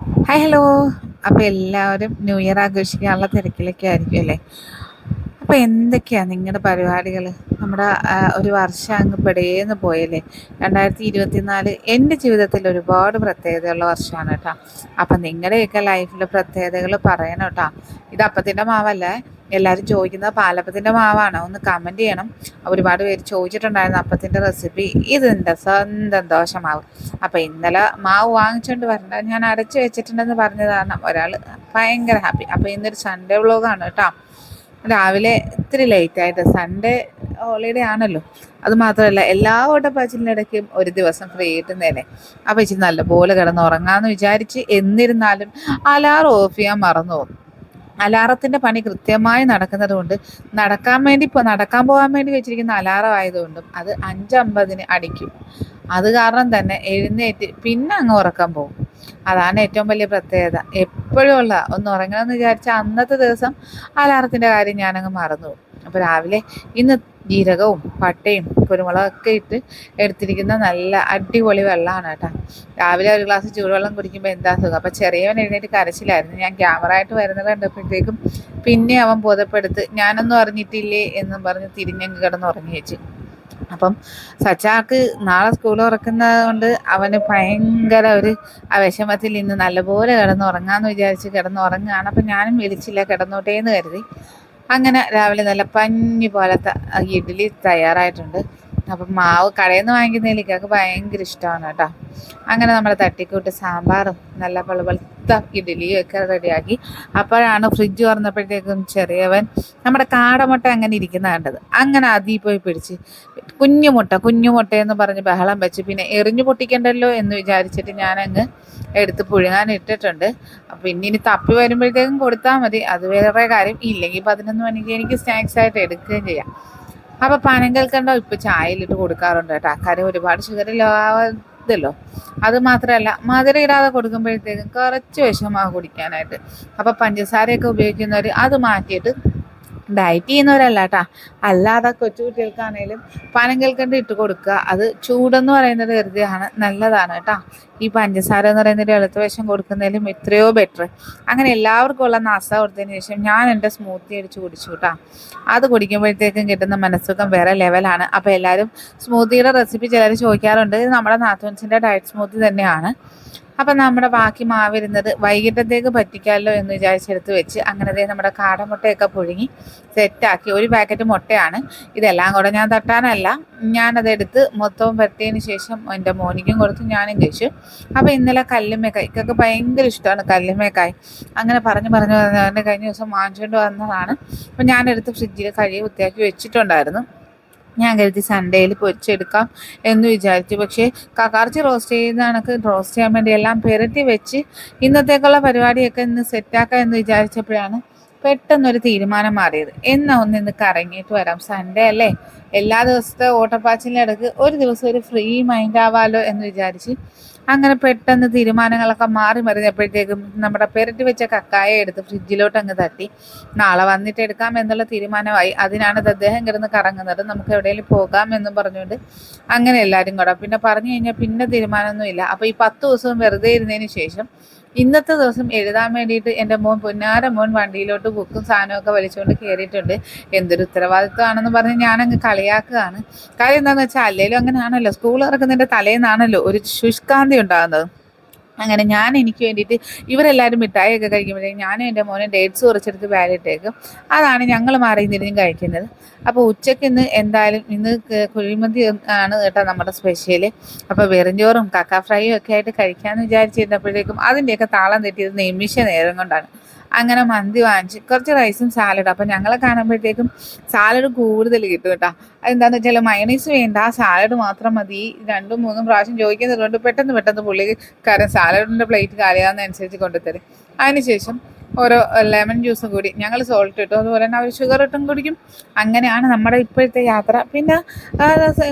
Hi hello അപ്പോൾ എല്ലാവരും new year ആഘോഷിക്കാനുള്ള തിരക്കിലൊക്കെ ആയിരിക്കും അല്ലേ? അപ്പോൾ എന്തൊക്കെയാണ് നിങ്ങളുടെ പരിപാടികൾ നമ്മുടെ ഒരു വർഷം അങ്ങ് പെടേന്ന് പോയല്ലേ? രണ്ടായിരത്തി ഇരുപത്തിനാല് എന്റെ ജീവിതത്തിൽ ഒരുപാട് പ്രത്യേകതയുള്ള വർഷമാണ് കേട്ടോ. അപ്പം നിങ്ങളുടെയൊക്കെ ലൈഫിൽ പ്രത്യേകതകൾ പറയണം കേട്ടോ. ഇത് അപ്പത്തിന്റെ മാവല്ലേ? എല്ലാവരും ചോദിക്കുന്നത് പാലപ്പത്തിന്റെ മാവാണ്. ഒന്ന് കമന്റ് ചെയ്യണം. ഒരുപാട് പേര് ചോദിച്ചിട്ടുണ്ടായിരുന്നു. അപ്പത്തിന്റെ റെസിപ്പി ഇതെന്താ? സ്വന്തം ദോശമാവ് അപ്പോൾ ഇന്നലെ മാവ് വാങ്ങിച്ചുകൊണ്ട് വരണ്ട. ഞാൻ അരച്ച് വെച്ചിട്ടുണ്ടെന്ന് പറഞ്ഞതാണ് ഒരാൾ ഭയങ്കര ഹാപ്പി അപ്പോൾ ഇന്നൊരു സൺഡേ വ്ളോഗാണ് കേട്ടോ. രാവിലെ ഇത്തിരി ലേറ്റായിട്ട് സൺഡേ ഹോളിഡേ ആണല്ലോ. അത് മാത്രമല്ല എല്ലാ ഓട്ടപ്പാച്ചിലിനിടയ്ക്കും ഒരു ദിവസം ഫ്രീ കിട്ടുന്നതല്ലേ. അപ്പോൾ ഇച്ചിരി നല്ലപോലെ കിടന്ന് ഉറങ്ങാമെന്ന് വിചാരിച്ച് എന്നിരുന്നാലും അലാറം ഓഫ് ചെയ്യാൻ മറന്നു പോകും അലാറത്തിന്റെ പണി കൃത്യമായി നടക്കുന്നത് കൊണ്ട് നടക്കാൻ വേണ്ടി നടക്കാൻ പോകാൻ വേണ്ടി വെച്ചിരിക്കുന്ന അലാറം ആയതുകൊണ്ടും അത് അഞ്ചമ്പതിന് അടിക്കും. അത് കാരണം തന്നെ എഴുന്നേറ്റ് പിന്നെ അങ്ങ് ഉറക്കം പോകും അതാണ് ഏറ്റവും വലിയ പ്രത്യേകത. എപ്പോഴും ഉള്ള ഒന്ന് ഉറങ്ങണമെന്ന് വിചാരിച്ചാൽ അന്നത്തെ ദിവസം അലാറത്തിന്റെ കാര്യം ഞാനങ്ങ് മറന്നു അപ്പോൾ രാവിലെ ഇന്ന് ജീരകവും പട്ടയും കുരുമുളകൊക്കെ ഇട്ട് എടുത്തിരിക്കുന്ന നല്ല അടിപൊളി വെള്ളമാണ് കേട്ടോ. രാവിലെ ഒരു ഗ്ലാസ് ചൂടുവെള്ളം കുടിക്കുമ്പോൾ എന്താ സുഖം? അപ്പോൾ ചെറിയവൻ എഴുന്നേറ്റ് കരച്ചിലായിരുന്നു. ഞാൻ ക്യാമറ ആയിട്ട് വരുന്നത് കണ്ടപ്പോഴത്തേക്കും പിന്നെ അവൻ ബോധപ്പെടുത്ത് ഞാനൊന്നും അറിഞ്ഞിട്ടില്ലേ? എന്നും പറഞ്ഞ് തിരിഞ്ഞങ്ങ് കിടന്നുറങ്ങി വെച്ചു. അപ്പം സച്ചാക്ക് നാളെ സ്കൂൾ തുറക്കുന്നത് കൊണ്ട് അവന് ഭയങ്കര ഒരു ആ വിഷമത്തിൽ ഇന്ന് നല്ലപോലെ കിടന്ന് ഉറങ്ങാമെന്ന് വിചാരിച്ച് കിടന്നുറങ്ങുകയാണ്. അപ്പം ഞാനും വിളിച്ചില്ല കിടന്നോട്ടേ എന്ന് കരുതി. അങ്ങനെ രാവിലെ നല്ല പഞ്ഞി പോലത്തെ ഇഡ്ഡലി തയ്യാറായിട്ടുണ്ട്. അപ്പം മാവ് കടയിൽ നിന്ന് വാങ്ങിക്കുന്നതിലേക്കൊക്കെ ഭയങ്കര ഇഷ്ടമാണ് കേട്ടോ. അങ്ങനെ നമ്മൾ തട്ടിക്കൂട്ട് സാമ്പാറും നല്ല പളുപളുത്ത ഇഡ്ഡലിയും ഒക്കെ റെഡിയാക്കി. അപ്പോഴാണ് ഫ്രിഡ്ജ് തുറന്നപ്പോഴത്തേക്കും ചെറിയവൻ നമ്മുടെ കാടമുട്ട അങ്ങനെ ഇരിക്കുന്ന കണ്ടത്. അങ്ങനെ അതിൽ പോയി പിടിച്ച് കുഞ്ഞുമുട്ട മുട്ട കുഞ്ഞു മുട്ടയെന്ന് പറഞ്ഞ് ബഹളം വെച്ച് പിന്നെ എറിഞ്ഞു പൊട്ടിക്കണ്ടല്ലോ എന്ന് വിചാരിച്ചിട്ട് ഞാനങ്ങ് എടുത്ത് പുഴുങ്ങാൻ ഇട്ടിട്ടുണ്ട്. അപ്പം ഇനി ഇനി തപ്പി വരുമ്പോഴത്തേക്കും കൊടുത്താൽ മതി. അത് വേറെ കാര്യം. ഇല്ലെങ്കിൽ പതിനൊന്ന് മണിക്ക് എനിക്ക് സ്നാക്സ് ആയിട്ട് എടുക്കുകയും ചെയ്യാം. അപ്പോൾ പനം കൽക്കണ്ടോ ഇപ്പോൾ ചായയിലിട്ട് കൊടുക്കാറുണ്ട് കേട്ടോ. കാര്യം ഒരുപാട് ഷുഗർ ഇല്ലാതല്ലോ അത് മാത്രമല്ല മധുര ഇടാതെ കൊടുക്കുമ്പോഴത്തേക്കും കുറച്ച് വിഷമാണ് കുടിക്കാനായിട്ട്. അപ്പോൾ പഞ്ചസാരയൊക്കെ ഉപയോഗിക്കുന്നവർ അത് മാറ്റിയിട്ട് ഡയറ്റ് ചെയ്യുന്നവരല്ല കേട്ടാ അല്ലാതെ കൊച്ചു കുട്ടികൾക്കാണേലും പനം കൽക്കണ്ട് ഇട്ട് കൊടുക്കുക. അത് ചൂടെന്ന് പറയുന്നത് വെറുതെയാണ് നല്ലതാണ് കേട്ടോ ഈ പഞ്ചസാര എന്ന് പറയുന്ന എളുത്ത വശം കൊടുക്കുന്നതിലും എത്രയോ ബെറ്റർ അങ്ങനെ എല്ലാവർക്കും ഉള്ള നാസ കൊടുത്തതിന് ശേഷം ഞാൻ എന്റെ സ്മൂത്തി അടിച്ച് കുടിച്ചു കേട്ടോ അത് കുടിക്കുമ്പോഴത്തേക്കും കിട്ടുന്ന മനസ്സുഖം വേറെ ലെവലാണ് അപ്പോൾ എല്ലാവരും സ്മൂത്തിയുടെ റെസിപ്പി ചിലർ ചോദിക്കാറുണ്ട്. ഇത് നമ്മുടെ നാത്തോൻസിന്റെ ഡയറ്റ് സ്മൂത്തി തന്നെയാണ്. അപ്പം നമ്മുടെ ബാക്കി മാവിരുന്നത് വൈകിട്ടത്തേക്ക് പറ്റിക്കാമല്ലോ എന്ന് വിചാരിച്ചെടുത്ത് വെച്ച് അങ്ങനെ ദേ നമ്മുടെ കാടമുട്ടയൊക്കെ പുഴുങ്ങി സെറ്റാക്കി. ഒരു പാക്കറ്റ് മുട്ടയാണ്. ഇതെല്ലാം കൂടെ ഞാൻ തട്ടാനല്ല. ഞാനതെടുത്ത് മൊത്തവും പരത്തിയതിന് ശേഷം എന്റെ മോനിക്കും കൊടുത്ത് ഞാനും കഴിച്ചു. അപ്പോൾ ഇന്നലെ കല്ലുമേക്കായ് ഇക്കൊക്കെ ഭയങ്കര ഇഷ്ടമാണ് കല്ലുമേക്കായ് അങ്ങനെ പറഞ്ഞു പറഞ്ഞു പറഞ്ഞ് കഴിഞ്ഞ ദിവസം വാങ്ങിച്ചുകൊണ്ട് വന്നതാണ്. അപ്പൊ ഞാനെടുത്ത് ഫ്രിഡ്ജിൽ കഴുകി വൃത്തിയാക്കി വെച്ചിട്ടുണ്ടായിരുന്നു. ഞാൻ കരുതി സൺഡേയിൽ പൊരിച്ചെടുക്കാം എന്ന് വിചാരിച്ചു. പക്ഷേ കക്കാർച്ചി റോസ്റ്റ് ചെയ്യുന്ന കണക്ക് റോസ്റ്റ് ചെയ്യാൻ വേണ്ടി എല്ലാം പെരട്ടി വെച്ച് ഇന്നത്തേക്കുള്ള പരിപാടിയൊക്കെ ഇന്ന് സെറ്റാക്കാം എന്ന് വിചാരിച്ചപ്പോഴാണ് പെട്ടെന്നൊരു തീരുമാനം മാറിയത്. എന്നാ ഒന്ന് ഇന്ന് കറങ്ങിയിട്ട് വരാം. സൺഡേ അല്ലേ? എല്ലാ ദിവസത്തെ ഓട്ടപ്പാച്ചിലിന്റെ ഇടയ്ക്ക് ഒരു ദിവസം ഒരു ഫ്രീ മൈൻഡ് ആവാലോ എന്ന് വിചാരിച്ച് അങ്ങനെ പെട്ടെന്ന് തീരുമാനങ്ങളൊക്കെ മാറി മറിഞ്ഞപ്പോഴത്തേക്കും നമ്മുടെ പെരട്ടി വെച്ച കക്കായ എടുത്ത് ഫ്രിഡ്ജിലോട്ട് അങ്ങ് തട്ടി. നാളെ വന്നിട്ട് എടുക്കാം എന്നുള്ള തീരുമാനമായി. അതിനാണ് അദ്ദേഹം കിടന്ന് കറങ്ങുന്നത്. നമുക്ക് എവിടെയെങ്കിലും പോകാം എന്നും പറഞ്ഞുകൊണ്ട് അങ്ങനെ എല്ലാവരും കൂടെ. പിന്നെ പറഞ്ഞു കഴിഞ്ഞാൽ പിന്നെ തീരുമാനമൊന്നുമില്ല അപ്പോൾ ഈ പത്ത് ദിവസവും വെറുതെ ഇരുന്നതിന് ശേഷം ഇന്നത്തെ ദിവസം എഴുതാൻ വേണ്ടിയിട്ട് എന്റെ മോൻ പൊന്നാര മോൻ വണ്ടിയിലോട്ട് ബുക്കും സാധനമൊക്കെ വലിച്ചുകൊണ്ട് കയറിയിട്ടുണ്ട്. എന്തൊരു ഉത്തരവാദിത്വമാണെന്ന് പറഞ്ഞ് ഞാനങ്ങ് കളിയാക്കുകയാണ്. കാര്യം എന്താണെന്ന് വെച്ചാൽ അല്ലെങ്കിലും അങ്ങനെയാണല്ലോ സ്കൂൾ ഇറക്കുന്നതിന്റെ തലേന്നാണല്ലോ ഒരു ശുഷ്കാന്തി ഉണ്ടാകുന്നത്. അങ്ങനെ ഞാൻ എനിക്ക് വേണ്ടിയിട്ട് ഇവരെല്ലാവരും മിഠായിയൊക്കെ കഴിക്കുമ്പോഴേക്കും ഞാനും എന്റെ മോനെ ഡേറ്റ്സ് കുറച്ചെടുത്ത് ബാലിട്ടേക്കും അതാണ് ഞങ്ങൾ മാറി കഴിക്കുന്നത്. അപ്പോൾ ഉച്ചയ്ക്ക് ഇന്ന് എന്തായാലും ഇന്ന് കുഴിമന്തി ആണ് കേട്ടോ നമ്മുടെ സ്പെഷ്യൽ അപ്പോൾ വെറുംചോറും കക്ക ഫ്രൈയും ഒക്കെ ആയിട്ട് കഴിക്കാമെന്ന് വിചാരിച്ചിരുന്നപ്പോഴേക്കും അതിന്റെയൊക്കെ താളം തെറ്റിയത് നിമിഷ നേരം കൊണ്ടാണ്. അങ്ങനെ മന്തി വാങ്ങിച്ച് കുറച്ച് റൈസും സാലഡും. അപ്പം ഞങ്ങളെ കാണുമ്പോഴത്തേക്കും സാലഡ് കൂടുതൽ കിട്ടും കേട്ടോ. അതെന്താണെന്ന് വെച്ചാൽ മയണൈസ് വേണ്ട സാലഡ് മാത്രം മതി. രണ്ടും മൂന്നും പ്രാവശ്യം ചോദിക്കുന്നതുകൊണ്ട് പെട്ടെന്ന് പെട്ടെന്ന് പുള്ളി കാരണം സാലഡിന്റെ പ്ലേറ്റ് കാലിയാവുന്നതനുസരിച്ച് കൊണ്ടുതരും അതിനുശേഷം ഓരോ ലെമൺ ജ്യൂസും കൂടി ഞങ്ങൾ സോൾട്ട് ഇട്ടു. അതുപോലെ തന്നെ അവർ ഷുഗർ ഇട്ടും കുടിക്കും. അങ്ങനെയാണ് നമ്മുടെ ഇപ്പോഴത്തെ യാത്ര. പിന്നെ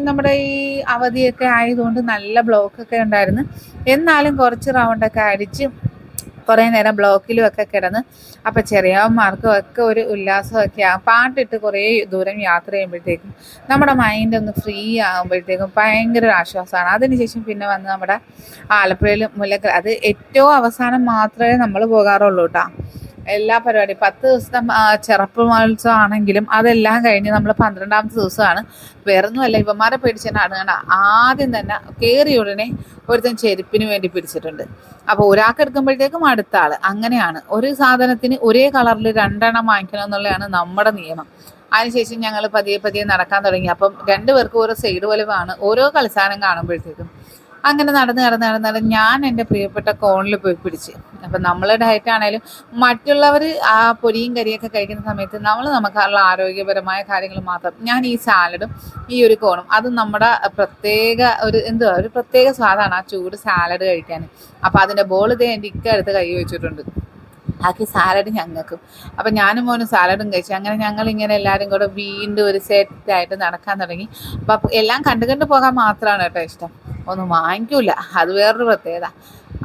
നമ്മുടെ ഈ അവധിയൊക്കെ ആയതുകൊണ്ട് നല്ല ബ്ലോക്കൊക്കെ ഉണ്ടായിരുന്നു. എന്നാലും കുറച്ച് റൗണ്ടൊക്കെ അടിച്ച് കുറേ നേരം ബ്ലോക്കിലും ഒക്കെ കിടന്ന് അപ്പം ചെറിയവന്മാർക്കും ഒക്കെ ഒരു ഉല്ലാസമൊക്കെ ആകും പാട്ടിട്ട് കുറേ ദൂരം യാത്ര ചെയ്യുമ്പോഴത്തേക്കും നമ്മുടെ മൈൻഡ് ഒന്ന് ഫ്രീ ആകുമ്പോഴത്തേക്കും ഭയങ്കര ഒരു ആശ്വാസമാണ്. അതിനുശേഷം പിന്നെ വന്ന് നമ്മുടെ ആലപ്പുഴയിൽ മുല്ലക്കൽ അത് ഏറ്റവും അവസാനം മാത്രമേ നമ്മൾ പോകാറുള്ളൂ കേട്ടോ. എല്ലാ പരിപാടി പത്ത് ദിവസത്തെ ചെറുപ്പ് മഹോത്സവം ആണെങ്കിലും അതെല്ലാം കഴിഞ്ഞ് നമ്മൾ പന്ത്രണ്ടാമത്തെ ദിവസമാണ്. വേറൊന്നുമല്ല ഇവന്മാരെ പിടിച്ചിട്ടാണ് കണ്ട ആദ്യം തന്നെ കയറിയ ഉടനെ ഒരുത്തൻ ചെരുപ്പിന് വേണ്ടി പിടിച്ചിട്ടുണ്ട്. അപ്പോൾ ഒരാൾക്ക് എടുക്കുമ്പോഴത്തേക്കും അടുത്ത ആൾ അങ്ങനെയാണ്. ഒരു സാധനത്തിന് ഒരേ കളറിൽ രണ്ടെണ്ണം വാങ്ങിക്കണം എന്നുള്ളതാണ് നമ്മുടെ നിയമം. അതിനുശേഷം ഞങ്ങൾ പതിയെ പതിയെ നടക്കാൻ തുടങ്ങി. അപ്പം രണ്ടുപേർക്കും ഓരോ സൈഡ് വലിവാണ് ഓരോ കളിസാനം കാണുമ്പോഴത്തേക്കും അങ്ങനെ നടന്ന് നടന്ന് നടന്ന് നടന്ന് ഞാൻ എന്റെ പ്രിയപ്പെട്ട കോണിൽ പോയി പിടിച്ച്. അപ്പം നമ്മളെ ഡയറ്റ് ആണെങ്കിലും മറ്റുള്ളവർ ആ പൊരിയും കരിയൊക്കെ കഴിക്കുന്ന സമയത്ത് നമ്മൾ നമുക്കുള്ള ആരോഗ്യപരമായ കാര്യങ്ങൾ മാത്രം. ഞാൻ ഈ സാലഡും ഈ ഒരു കോണും അത് നമ്മുടെ പ്രത്യേക ഒരു എന്തുവാ ഒരു പ്രത്യേക സ്വാദാണ് ആ ചൂട് സാലഡ് കഴിക്കാൻ. അപ്പം അതിന്റെ ബോൾ ഇതേ എന്റെ ഇക്ക അടുത്ത് കൈ വെച്ചിട്ടുണ്ട്. ആക്കി സാലഡ് ഞങ്ങൾക്കും. അപ്പം ഞാനും മോനും സാലഡും കഴിച്ചു അങ്ങനെ ഞങ്ങൾ ഇങ്ങനെ എല്ലാവരും കൂടെ വീണ്ടും ഒരു സെറ്റായിട്ട് നടക്കാൻ തുടങ്ങി. അപ്പം എല്ലാം കണ്ടു കണ്ടു പോകാൻ മാത്രമാണ് കേട്ടോ ഇഷ്ടം. ഒന്നും വാങ്ങിക്കൂല. അത് വേറൊരു പ്രത്യേകത.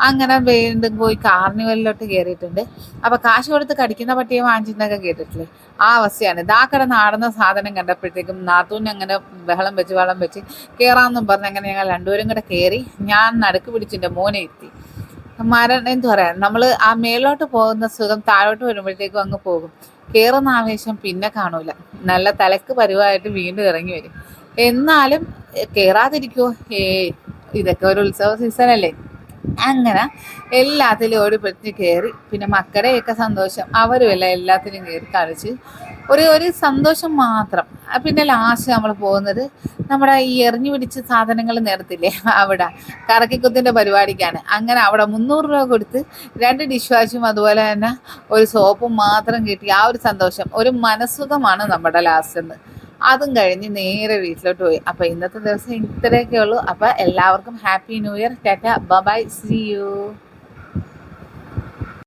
അങ്ങനെ വീണ്ടും പോയി കാർണിവലിലോട്ട് കയറിയിട്ടുണ്ട് അപ്പോൾ കാശ് കൊടുത്ത് കടിക്കുന്ന പട്ടിയെ വാങ്ങിച്ചിട്ടൊക്കെ കേട്ടിട്ടില്ലേ? ആ അവസ്ഥയാണ്. ഇതാ നാടുന്ന സാധനം കണ്ടപ്പോഴത്തേക്കും നാത്തൂന് അങ്ങനെ ബഹളം വെച്ച് വളം വെച്ച് കയറാമെന്നും പറഞ്ഞ് അങ്ങനെ ഞങ്ങൾ രണ്ടുപേരും കൂടെ കയറി ഞാൻ നടുക്ക് പിടിച്ചിന്റെ മോനെ എത്തി. മരം എന്തു പറയാ നമ്മൾ ആ മേലോട്ട് പോകുന്ന സുഖം താഴോട്ട് വരുമ്പോഴത്തേക്കും അങ്ങ് പോകും. കയറുന്ന ആവേശം പിന്നെ കാണൂല. നല്ല തലക്ക് പരുവായിട്ട് വീണ്ടും ഇറങ്ങി വരും. എന്നാലും കയറാതിരിക്കുമോ ഏ ഇതൊക്കെ ഒരു ഉത്സവ സീസൺ അല്ലേ? അങ്ങനെ എല്ലാത്തിലും ഓടിപ്പെട്ട് കയറി പിന്നെ മക്കളുടെയൊക്കെ സന്തോഷം. അവരുമല്ല എല്ലാത്തിനും കയറി കളിച്ച് ഒരു ഒരു സന്തോഷം മാത്രം. പിന്നെ ലാസ്റ്റ് നമ്മൾ പോകുന്നത് നമ്മുടെ ഈ എറിഞ്ഞു പിടിച്ച സാധനങ്ങൾ നേരത്തില്ലേ? അവിടെ കറക്കിക്കുത്തിന്റെ പരിപാടിക്കാണ്. അങ്ങനെ അവിടെ മുന്നൂറ് രൂപ കൊടുത്ത് രണ്ട് ഡിഷ് വാഷും അതുപോലെ തന്നെ ഒരു സോപ്പും മാത്രം കിട്ടി. ആ ഒരു സന്തോഷം ഒരു മനസ്സുഖമാണ് നമ്മുടെ ലാസ്റ്റ് അതും കഴിഞ്ഞ് നേരെ വീട്ടിലോട്ട് പോയി. അപ്പോൾ ഇന്നത്തെ ദിവസം ഇത്രയൊക്കെ ഉള്ളൂ. അപ്പോൾ എല്ലാവർക്കും happy new year tata. Bye see you